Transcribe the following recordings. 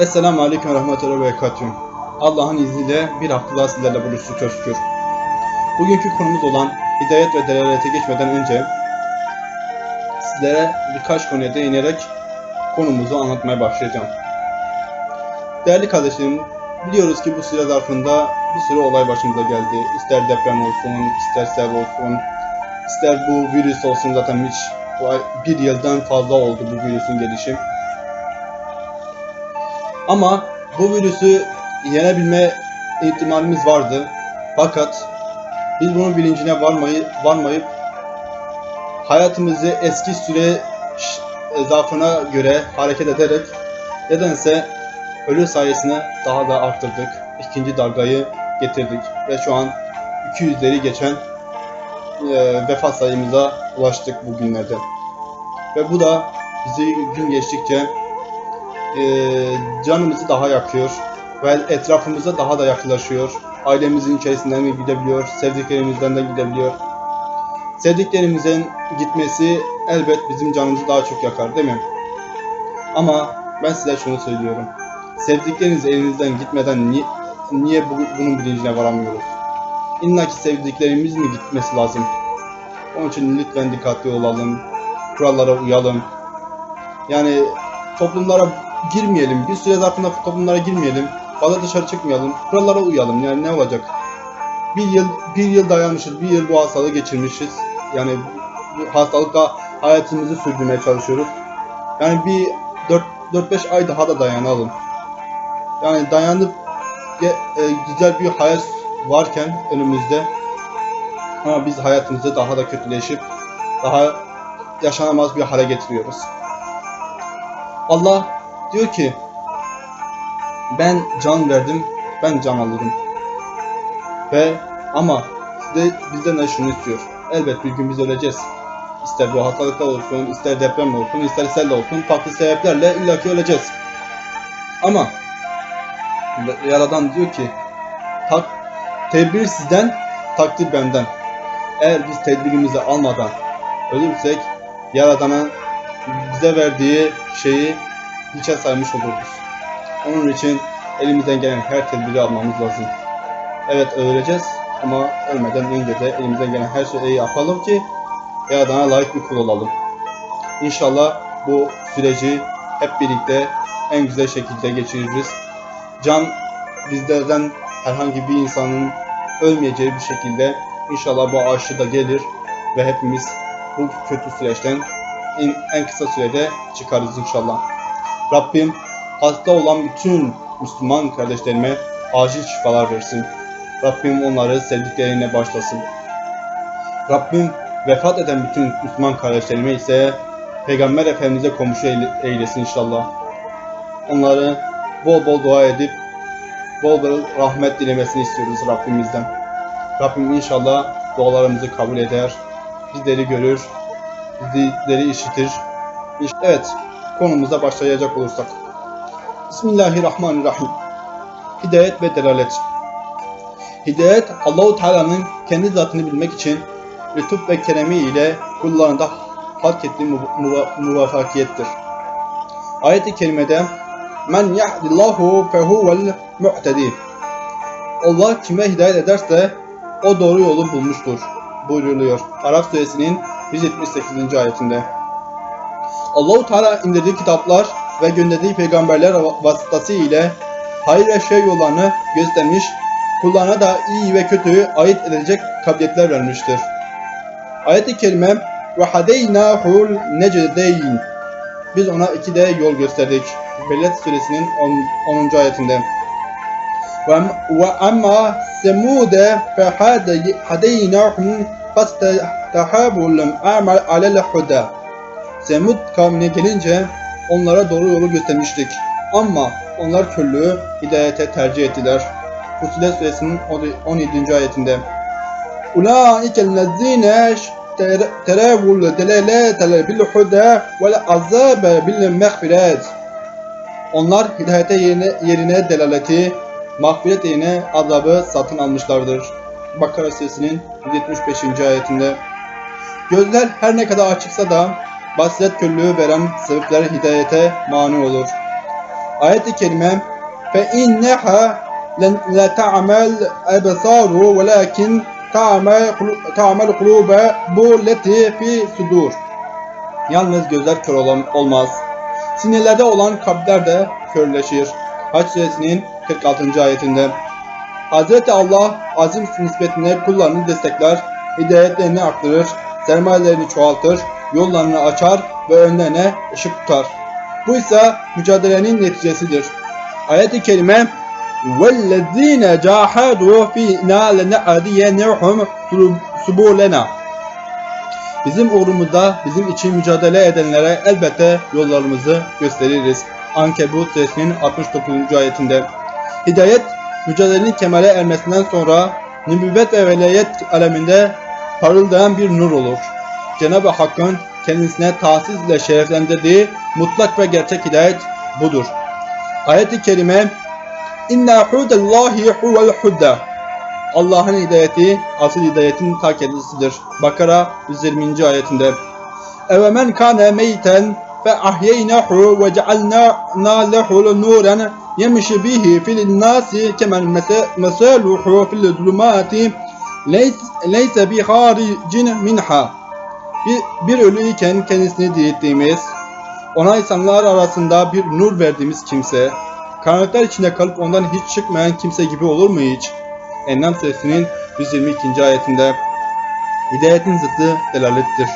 Esselamu Aleyküm ve Rahmetullahi ve Berekatuhu. Allah'ın izniyle bir hafta daha sizlerle buluştuk çok. Bugünkü konumuz olan hidayet ve delalete geçmeden önce sizlere birkaç konuya değinerek konumuzu anlatmaya başlayacağım. Değerli kardeşlerim, biliyoruz ki bu süre zarfında bir sürü olay başımıza geldi. İster deprem olsun, ister sel olsun, ister bu virüs olsun zaten hiç bir yıldan fazla oldu bu virüsün gelişi. Ama bu virüsü yenebilme ihtimalimiz vardı. Fakat biz bunun bilincine varmayı, varmayıp hayatımızı eski süre zarfına göre hareket ederek nedense ölü sayısını daha da arttırdık. İkinci dalgayı getirdik ve şu an 200'leri geçen e, vefat sayımıza ulaştık bugünlerde. Ve bu da bizi gün geçtikçe e, canımızı daha yakıyor ve etrafımıza daha da yaklaşıyor. Ailemizin içerisinden de gidebiliyor, sevdiklerimizden de gidebiliyor. Sevdiklerimizin gitmesi elbet bizim canımızı daha çok yakar değil mi? Ama ben size şunu söylüyorum. Sevdikleriniz elinizden gitmeden ni- niye bu- bunun bilincine varamıyoruz? İlla ki sevdiklerimiz mi gitmesi lazım? Onun için lütfen dikkatli olalım. Kurallara uyalım. Yani toplumlara girmeyelim. Bir süre zarfında toplumlara girmeyelim. Fazla dışarı çıkmayalım. Kurallara uyalım. Yani ne olacak? Bir yıl bir yıl dayanmışız. Bir yıl bu hastalığı geçirmişiz. Yani bu hastalıkla hayatımızı sürdürmeye çalışıyoruz. Yani bir 4 4-5 ay daha da dayanalım. Yani dayanıp e, güzel bir hayat varken önümüzde ama biz hayatımızı daha da kötüleşip daha yaşanamaz bir hale getiriyoruz. Allah diyor ki ben can verdim, ben can alırım. Ve ama size bizden de şunu istiyor. Elbet bir gün biz öleceğiz. İster bu hastalıkta olsun, ister deprem olsun, ister sel olsun, farklı sebeplerle illaki öleceğiz. Ama Yaradan diyor ki tak, tedbir sizden, takdir benden. Eğer biz tedbirimizi almadan ölürsek Yaradan'ın bize verdiği şeyi hiçe saymış oluruz. Onun için elimizden gelen her tedbiri almamız lazım. Evet öleceğiz ama ölmeden önce de elimizden gelen her şeyi yapalım ki Yaradan'a layık bir kul olalım. İnşallah bu süreci hep birlikte en güzel şekilde geçiririz. Can bizlerden herhangi bir insanın ölmeyeceği bir şekilde inşallah bu aşı da gelir ve hepimiz bu kötü süreçten en, kısa sürede çıkarız inşallah. Rabbim hasta olan bütün Müslüman kardeşlerime acil şifalar versin. Rabbim onları sevdiklerine başlasın. Rabbim vefat eden bütün Müslüman kardeşlerime ise Peygamber Efendimiz'e komşu eyle- eylesin inşallah. Onları bol bol dua edip bol bol rahmet dilemesini istiyoruz Rabbimizden. Rabbim inşallah dualarımızı kabul eder, bizleri görür, bizleri işitir. İş- Evet, konumuza başlayacak olursak. Bismillahirrahmanirrahim. Hidayet ve delalet. Hidayet Allahu Teala'nın kendi zatını bilmek için lütuf ve keremi ile kullarında halk ettiği mu- muva- muvaffakiyettir. Ayet-i kerimede Men yahdillahu fehuvel muhtedi. Allah kime hidayet ederse o doğru yolu bulmuştur buyruluyor. Araf suresinin 178. ayetinde. Allahu Teala indirdiği kitaplar ve gönderdiği peygamberler vasıtası ile hayır ve şer yollarını göstermiş, kullarına da iyi ve kötüyü ayırt edecek kabiliyetler vermiştir. Ayet-i kerime ve hadeynahul necdeyn biz ona iki de yol gösterdik. Bellet suresinin 10. ayetinde. Ve amma semude fe hadeynahum fastahabul amal alel huda. Semud kavmine gelince onlara doğru yolu göstermiştik. Ama onlar körlüğü hidayete tercih ettiler. Fusilet suresinin 17. ayetinde. Ulaikellezine teravul delalete bil huda vel azabe bil mağfiret. Onlar hidayete yerine, yerine delaleti, mağfiret yerine azabı satın almışlardır. Bakara suresinin 175. ayetinde. Gözler her ne kadar açıksa da basiret körlüğü veren sebepler hidayete mani olur. Ayet-i kerime فَاِنَّهَا لَا تَعْمَلْ أَبْصَارُ وَلَكِنْ تعمل تعمل kuluba bu leti fi sudur. Yalnız gözler kör olan, olmaz. Sinirlerde olan kalpler de körleşir. Haç suresinin 46. ayetinde. Hazreti Allah azim nispetine kullarını destekler, hidayetlerini arttırır, sermayelerini çoğaltır, yollarını açar ve önlerine ışık tutar. Bu ise mücadelenin neticesidir. Ayet-i kerime وَالَّذ۪ينَ جَاهَدُوا ف۪ينَا لَنَعَدِيَنَهُمْ سُبُولَنَا Bizim uğrumuzda bizim için mücadele edenlere elbette yollarımızı gösteririz. Ankebut suresinin 69. ayetinde. Hidayet, mücadelenin kemale ermesinden sonra nübüvvet ve velayet aleminde parıldayan bir nur olur. Cenab-ı Hakk'ın kendisine tahsis ile şereflendirdiği mutlak ve gerçek hidayet budur. Ayet-i kerime İnna hudallahi huvel huda. Allah'ın hidayeti asıl hidayetin ta kendisidir. Bakara 120. ayetinde. Eve men kâne meyten fe ahyeynahu ve cealna lehu nuren yemşi bihi fil nasi kemen mesaluhu fil zulumati leyse bi minha. Bir, bir ölüyken kendisini dirilttiğimiz, ona insanlar arasında bir nur verdiğimiz kimse, karanlıklar içinde kalıp ondan hiç çıkmayan kimse gibi olur mu hiç? En'am suresinin 122. ayetinde Hidayetin zıttı delalettir.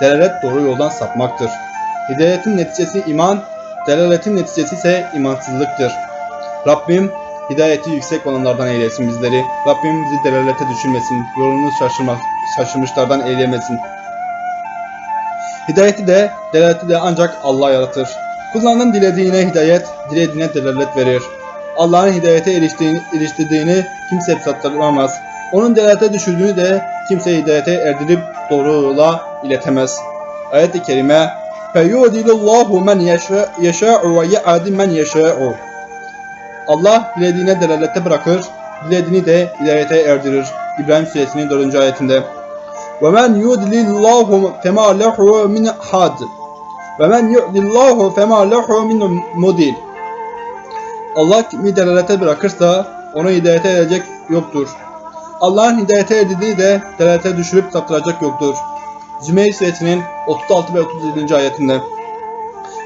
Delalet doğru yoldan sapmaktır. Hidayetin neticesi iman, delaletin neticesi ise imansızlıktır. Rabbim hidayeti yüksek olanlardan eylesin bizleri. Rabbim bizi delalete düşürmesin, yolunu şaşırma, şaşırmışlardan eylemesin. Hidayeti de, delaleti de ancak Allah yaratır. Kullarının dilediğine hidayet, dilediğine delalet verir. Allah'ın hidayete eriştiğini, eriştirdiğini kimse saptıramaz. Onun delalete düşürdüğünü de kimse hidayete erdirip doğruluğa iletemez. Ayet-i kerime Feyyudilullahu men yeşâ'u ve ye'adi men yeşâ'u Allah dilediğine delalette bırakır, dilediğini de hidayete erdirir. İbrahim suresinin 4. ayetinde. Ve men yudlillahu fema lehu min had. Ve men yudlillahu fema lehu min mudil. Allah kimi delalete bırakırsa onu hidayete edecek yoktur. Allah'ın hidayete edildiği de delalete düşürüp saptıracak yoktur. Zümeyr suresinin 36 ve 37. ayetinde.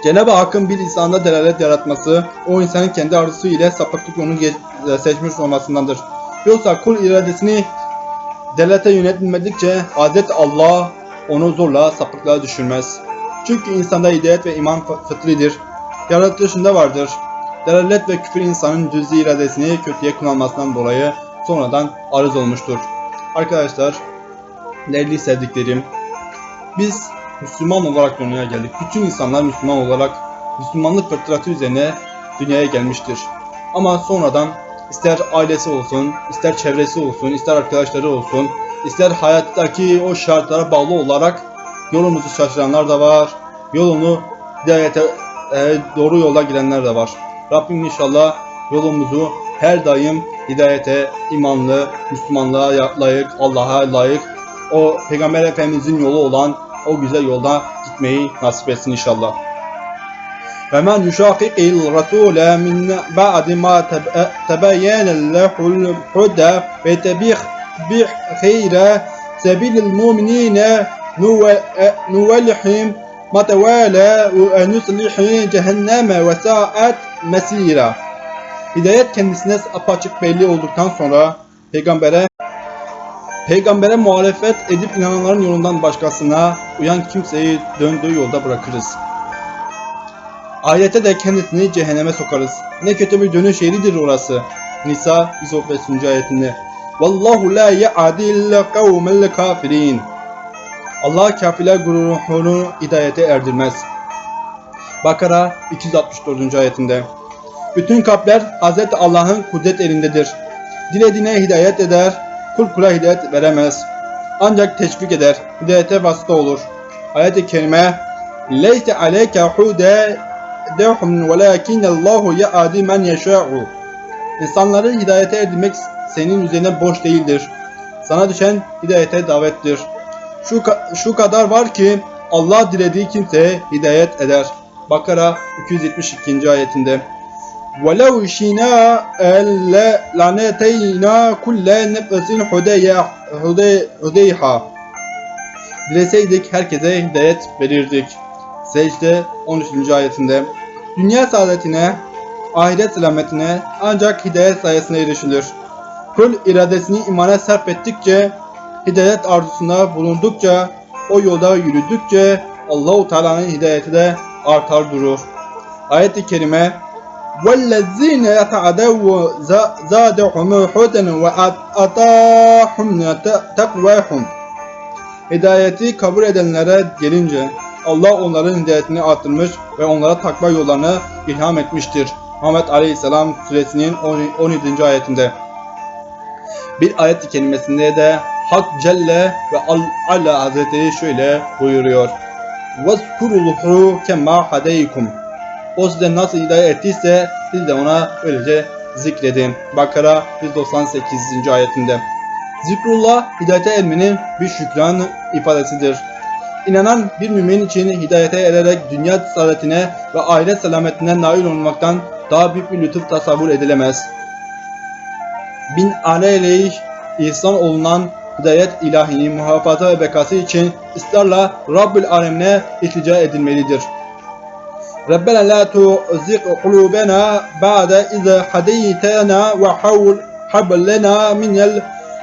Cenab-ı Hakk'ın bir insanda delalet yaratması, o insanın kendi arzusu ile sapıklık yolunu e, seçmiş olmasındandır. Yoksa kul iradesini delalete yönetilmedikçe Hazreti Allah onu zorla sapıklığa düşürmez. Çünkü insanda hidayet ve iman fı- fıtridir. Yaratılışında vardır. Delalet ve küfür insanın cüz'i iradesini kötüye kullanmasından dolayı sonradan arız olmuştur. Arkadaşlar, değerli sevdiklerim, biz Müslüman olarak dünyaya geldik. Bütün insanlar Müslüman olarak Müslümanlık fıtratı üzerine dünyaya gelmiştir. Ama sonradan ister ailesi olsun, ister çevresi olsun, ister arkadaşları olsun, ister hayattaki o şartlara bağlı olarak yolumuzu şaşıranlar da var. Yolunu hidayete e, doğru yola girenler de var. Rabbim inşallah yolumuzu her daim hidayete, imanlı, Müslümanlığa layık, Allah'a layık, o Peygamber Efendimizin yolu olan o güzel yolda gitmeyi nasip etsin inşallah. فَمَنْ يُشَاقِقِ الرَّسُولَ مِنْ بَعْدِ مَا تَبَ- تَبَيَّنَ لَهُ الْهُدَى وَيَتَّبِعْ خَيْرَ سَبِيلِ الْمُؤْمِنِينَ نُوَ- نُوَلِّهِمْ مَا تَوَالَى وَنُصْلِحِ جَهَنَّمَ وَسَاءَتْ مَسِيرًا Hidayet kendisine apaçık belli olduktan sonra peygambere peygambere muhalefet edip inananların yolundan başkasına uyan kimseyi döndüğü yolda bırakırız. Ayete de kendisini cehenneme sokarız. Ne kötü bir dönüş yeridir orası. Nisa 135. ayetinde. Vallahu la ya'dil kavmel kafirin. Allah kafirler grubunu hidayete erdirmez. Bakara 264. ayetinde. Bütün kalpler Hz. Allah'ın kudret elindedir. Dilediğine hidayet eder, kul kula hidayet veremez. Ancak teşvik eder, hidayete vasıta olur. Ayet-i kerime Leyse aleyke hudehum velakin Allahu ya'di men yeşâ'u İnsanları hidayete erdirmek senin üzerine borç değildir. Sana düşen hidayete davettir. Şu, ka- şu kadar var ki Allah dilediği kimseye hidayet eder. Bakara 272. ayetinde. وَلَوْ شِنَا لَنَتَيْنَا كُلَّ نَفْسٍ هُدَيْهَا Dileseydik herkese hidayet verirdik. Secde 13. ayetinde. Dünya saadetine, ahiret selametine ancak hidayet sayesinde erişilir. Kul iradesini imana sarf ettikçe, hidayet arzusunda bulundukça, o yolda yürüdükçe Allahu Teala'nın hidayeti de artar durur. Ayet-i kerime وَالَّذِينَ يَتَعَدَوْا زَادَهُمْ هُدًا وَأَتَاهُمْ تَقْوَاهُمْ Hidayeti kabul edenlere gelince Allah onların hidayetini arttırmış ve onlara takva yollarını ilham etmiştir. Muhammed Aleyhisselam suresinin 17. ayetinde. Bir ayet-i kerimesinde de Hak Celle ve Al Allah Hazretleri şöyle buyuruyor. وَذْكُرُلْهُ كَمَا حَدَيْكُمْ O size nasıl hidayet ettiyse siz de ona öylece zikredin. Bakara 198. ayetinde. Zikrullah hidayete ermenin bir şükran ifadesidir. İnanan bir mümin için hidayete ererek dünya saadetine ve ahiret selametine nail olmaktan daha büyük bir lütuf tasavvur edilemez. Bin aleyh ihsan olunan hidayet ilahini muhafaza ve bekası için ısrarla Rabbül Alemine iltica edilmelidir. Rabbena la tuzigh kulubena ba'de iz hadeytena ve havl hablena minel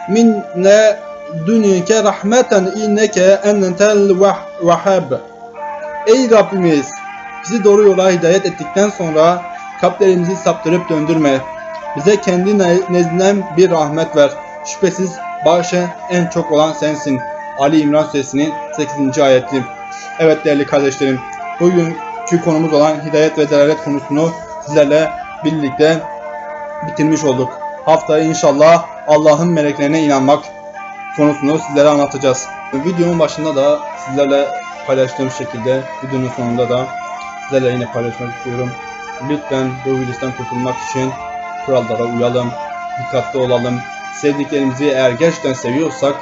minne dunike rahmeten inneke entel vahhab. Ey Rabbimiz! Bizi doğru yola hidayet ettikten sonra kalplerimizi saptırıp döndürme. Bize kendi nezdinden bir rahmet ver. Şüphesiz bağışı en çok olan sensin. Ali İmran suresinin 8. ayeti. Evet değerli kardeşlerim, bugünkü konumuz olan hidayet ve delalet konusunu sizlerle birlikte bitirmiş olduk. Haftaya inşallah Allah'ın meleklerine inanmak konusunu sizlere anlatacağız. Videonun başında da sizlerle paylaştığım şekilde videonun sonunda da sizlerle yine paylaşmak istiyorum. Lütfen bu virüsten kurtulmak için kurallara uyalım, dikkatli olalım. Sevdiklerimizi eğer gerçekten seviyorsak,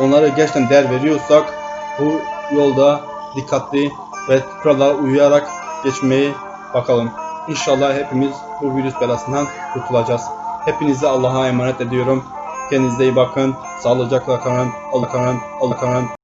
onlara gerçekten değer veriyorsak bu yolda dikkatli ve kurallara uyarak geçmeyi bakalım. İnşallah hepimiz bu virüs belasından kurtulacağız. Hepinizi Allah'a emanet ediyorum. Kendinize iyi bakın. Sağlıcakla kalın. Allah kalın. Allah kalın.